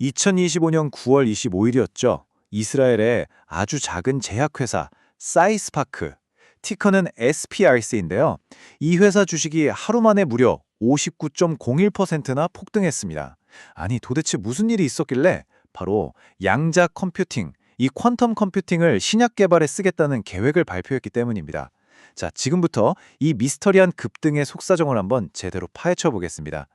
2025년 9월 25일이었죠. 이스라엘의 아주 작은 제약회사 사이스파크, 티커는 SPRC인데요. 이 회사 주식이 하루 만에 무려 59.01%나 폭등했습니다. 아니 도대체 무슨 일이 있었길래 바로 양자 컴퓨팅, 이 퀀텀 컴퓨팅을 신약 개발에 쓰겠다는 계획을 발표했기 때문입니다. 자, 지금부터 이 미스터리한 급등의 속사정을 한번 제대로 파헤쳐 보겠습니다.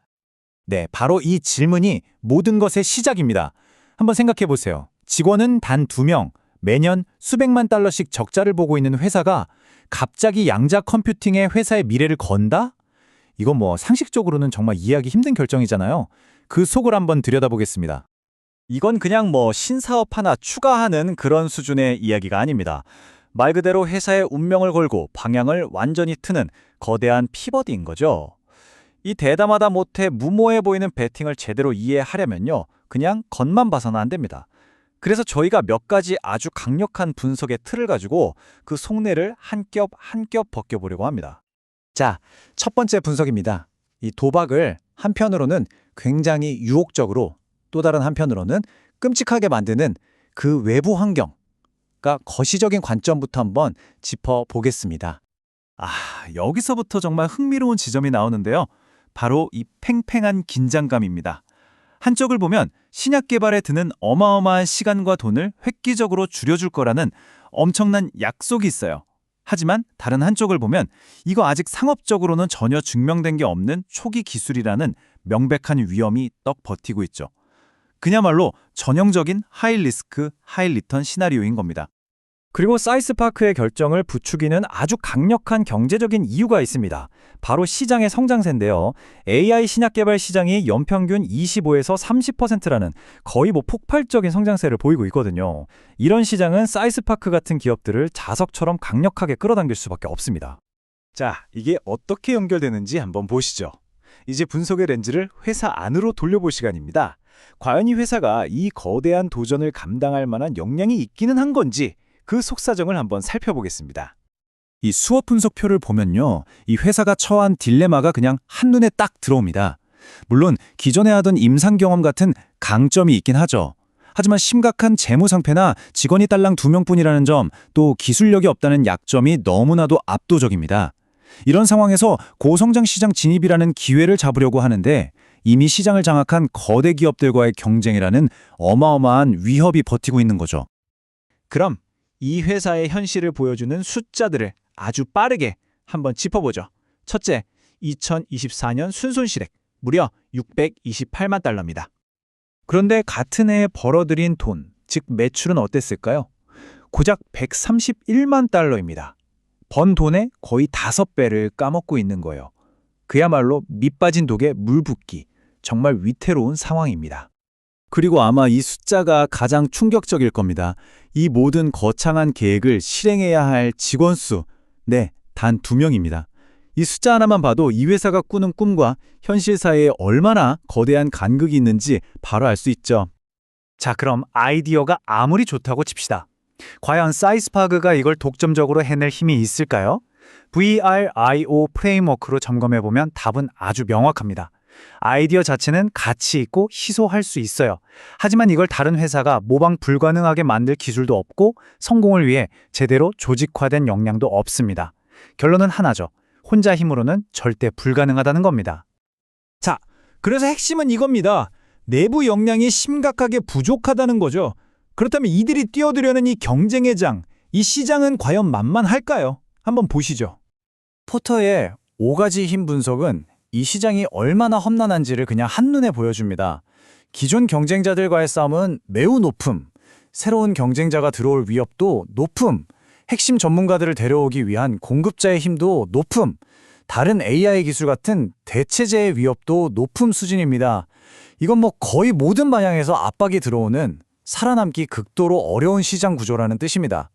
네, 바로 이 질문이 모든 것의 시작입니다. 한번 생각해 보세요. 직원은 단 두 명, 매년 수백만 달러씩 적자를 보고 있는 회사가 갑자기 양자 컴퓨팅의 회사의 미래를 건다? 이건 뭐 상식적으로는 정말 이해하기 힘든 결정이잖아요. 그 속을 한번 들여다보겠습니다. 이건 그냥 뭐 신사업 하나 추가하는 그런 수준의 이야기가 아닙니다. 말 그대로 회사의 운명을 걸고 방향을 완전히 트는 거대한 피벗인 거죠. 이 대담하다 못해 무모해 보이는 배팅을 제대로 이해하려면요. 그냥 겉만 봐서는 안 됩니다. 그래서 저희가 몇 가지 아주 강력한 분석의 틀을 가지고 그 속내를 한 겹 한 겹 벗겨보려고 합니다. 자, 첫 번째 분석입니다. 이 도박을 한편으로는 굉장히 유혹적으로 또 다른 한편으로는 끔찍하게 만드는 그 외부 환경, 그러니까 거시적인 관점부터 한번 짚어보겠습니다. 아, 여기서부터 정말 흥미로운 지점이 나오는데요. 바로 이 팽팽한 긴장감입니다. 한쪽을 보면 신약 개발에 드는 어마어마한 시간과 돈을 획기적으로 줄여줄 거라는 엄청난 약속이 있어요. 하지만 다른 한쪽을 보면 이거 아직 상업적으로는 전혀 증명된 게 없는 초기 기술이라는 명백한 위험이 떡 버티고 있죠. 그야말로 전형적인 하이 리스크, 하이 리턴 시나리오인 겁니다. 그리고 사이스파크의 결정을 부추기는 아주 강력한 경제적인 이유가 있습니다. 바로 시장의 성장세인데요. AI 신약 개발 시장이 연평균 25에서 30%라는 거의 뭐 폭발적인 성장세를 보이고 있거든요. 이런 시장은 사이스파크 같은 기업들을 자석처럼 강력하게 끌어당길 수밖에 없습니다. 자, 이게 어떻게 연결되는지 한번 보시죠. 이제 분석의 렌즈를 회사 안으로 돌려볼 시간입니다. 과연 이 회사가 이 거대한 도전을 감당할 만한 역량이 있기는 한 건지 그 속사정을 한번 살펴보겠습니다. 이 수업 분석표를 보면요. 이 회사가 처한 딜레마가 그냥 한눈에 딱 들어옵니다. 물론 기존에 하던 임상 경험 같은 강점이 있긴 하죠. 하지만 심각한 재무 상태나 직원이 딸랑 두 명뿐이라는 점, 또 기술력이 없다는 약점이 너무나도 압도적입니다. 이런 상황에서 고성장 시장 진입이라는 기회를 잡으려고 하는데 이미 시장을 장악한 거대 기업들과의 경쟁이라는 어마어마한 위협이 버티고 있는 거죠. 그럼 이 회사의 현실을 보여주는 숫자들을 아주 빠르게 한번 짚어보죠. 첫째, 2024년 순손 실액 무려 628만 달러입니다. 그런데 같은 해에 벌어들인 돈, 즉 매출은 어땠을까요? 고작 131만 달러입니다. 번 돈의 거의 5배를 까먹고 있는 거예요. 그야말로 밑빠진 독에 물 붓기, 정말 위태로운 상황입니다. 그리고 아마 이 숫자가 가장 충격적일 겁니다. 이 모든 거창한 계획을 실행해야 할 직원 수, 네, 단 두 명입니다. 이 숫자 하나만 봐도 이 회사가 꾸는 꿈과 현실 사이에 얼마나 거대한 간극이 있는지 바로 알 수 있죠. 자, 그럼 아이디어가 아무리 좋다고 칩시다. 과연 사이스파그가 이걸 독점적으로 해낼 힘이 있을까요? VRIO 프레임워크로 점검해보면 답은 아주 명확합니다. 아이디어 자체는 가치 있고 희소할 수 있어요. 하지만 이걸 다른 회사가 모방 불가능하게 만들 기술도 없고 성공을 위해 제대로 조직화된 역량도 없습니다. 결론은 하나죠. 혼자 힘으로는 절대 불가능하다는 겁니다. 자, 그래서 핵심은 이겁니다. 내부 역량이 심각하게 부족하다는 거죠. 그렇다면 이들이 뛰어들려는 이 경쟁의 장, 이 시장은 과연 만만할까요? 한번 보시죠. 포터의 5가지 힘 분석은 이 시장이 얼마나 험난한지를 그냥 한눈에 보여줍니다. 기존 경쟁자들과의 싸움은 매우 높음, 새로운 경쟁자가 들어올 위협도 높음, 핵심 전문가들을 데려오기 위한 공급자의 힘도 높음, 다른 AI 기술 같은 대체제의 위협도 높음 수준입니다. 이건 뭐 거의 모든 방향에서 압박이 들어오는 살아남기 극도로 어려운 시장 구조라는 뜻입니다.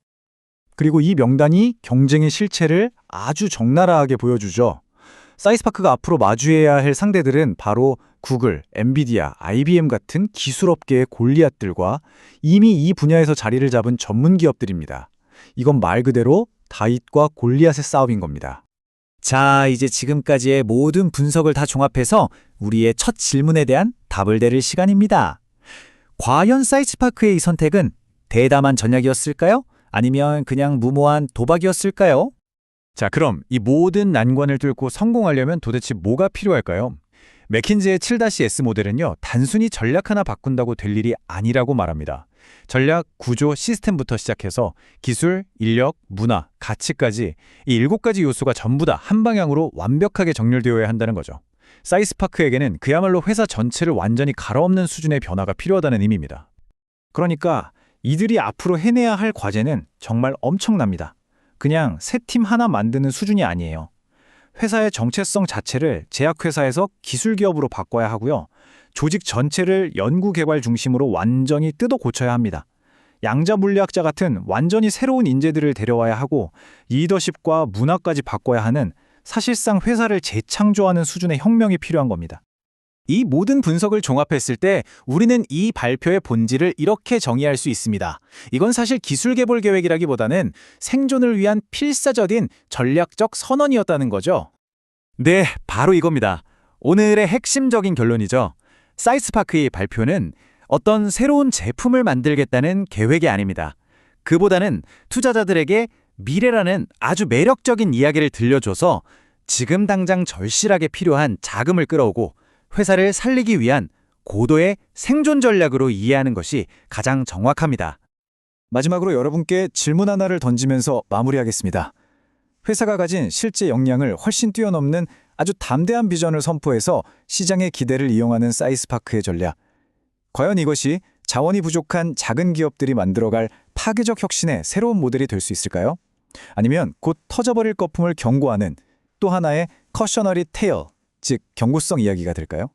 그리고 이 명단이 경쟁의 실체를 아주 적나라하게 보여주죠. 사이스파크가 앞으로 마주해야 할 상대들은 바로 구글, 엔비디아, IBM 같은 기술업계의 골리앗들과 이미 이 분야에서 자리를 잡은 전문 기업들입니다. 이건 말 그대로 다윗과 골리앗의 싸움인 겁니다. 자, 이제 지금까지의 모든 분석을 다 종합해서 우리의 첫 질문에 대한 답을 대릴 시간입니다. 과연 사이즈파크의 이 선택은 대담한 전략이었을까요? 아니면 그냥 무모한 도박이었을까요? 자, 그럼 이 모든 난관을 뚫고 성공하려면 도대체 뭐가 필요할까요? 맥킨지의 7-S 모델은요, 단순히 전략 하나 바꾼다고 될 일이 아니라고 말합니다. 전략, 구조, 시스템부터 시작해서 기술, 인력, 문화, 가치까지 이 일곱 가지 요소가 전부 다 한 방향으로 완벽하게 정렬되어야 한다는 거죠. 사이스파크에게는 그야말로 회사 전체를 완전히 갈아엎는 수준의 변화가 필요하다는 의미입니다. 그러니까 이들이 앞으로 해내야 할 과제는 정말 엄청납니다. 그냥 새 팀 하나 만드는 수준이 아니에요. 회사의 정체성 자체를 제약회사에서 기술기업으로 바꿔야 하고요. 조직 전체를 연구개발 중심으로 완전히 뜯어 고쳐야 합니다. 양자 물리학자 같은 완전히 새로운 인재들을 데려와야 하고 리더십과 문화까지 바꿔야 하는 사실상 회사를 재창조하는 수준의 혁명이 필요한 겁니다. 이 모든 분석을 종합했을 때 우리는 이 발표의 본질을 이렇게 정의할 수 있습니다. 이건 사실 기술 개발 계획이라기보다는 생존을 위한 필사적인 전략적 선언이었다는 거죠. 네, 바로 이겁니다. 오늘의 핵심적인 결론이죠. 사이스파크의 발표는 어떤 새로운 제품을 만들겠다는 계획이 아닙니다. 그보다는 투자자들에게 미래라는 아주 매력적인 이야기를 들려줘서 지금 당장 절실하게 필요한 자금을 끌어오고 회사를 살리기 위한 고도의 생존 전략으로 이해하는 것이 가장 정확합니다. 마지막으로 여러분께 질문 하나를 던지면서 마무리하겠습니다. 회사가 가진 실제 역량을 훨씬 뛰어넘는 아주 담대한 비전을 선포해서 시장의 기대를 이용하는 사이스파크의 전략. 과연 이것이 자원이 부족한 작은 기업들이 만들어갈 파괴적 혁신의 새로운 모델이 될 수 있을까요? 아니면 곧 터져버릴 거품을 경고하는 또 하나의 커셔너리 테일, 즉 경고성 이야기가 될까요?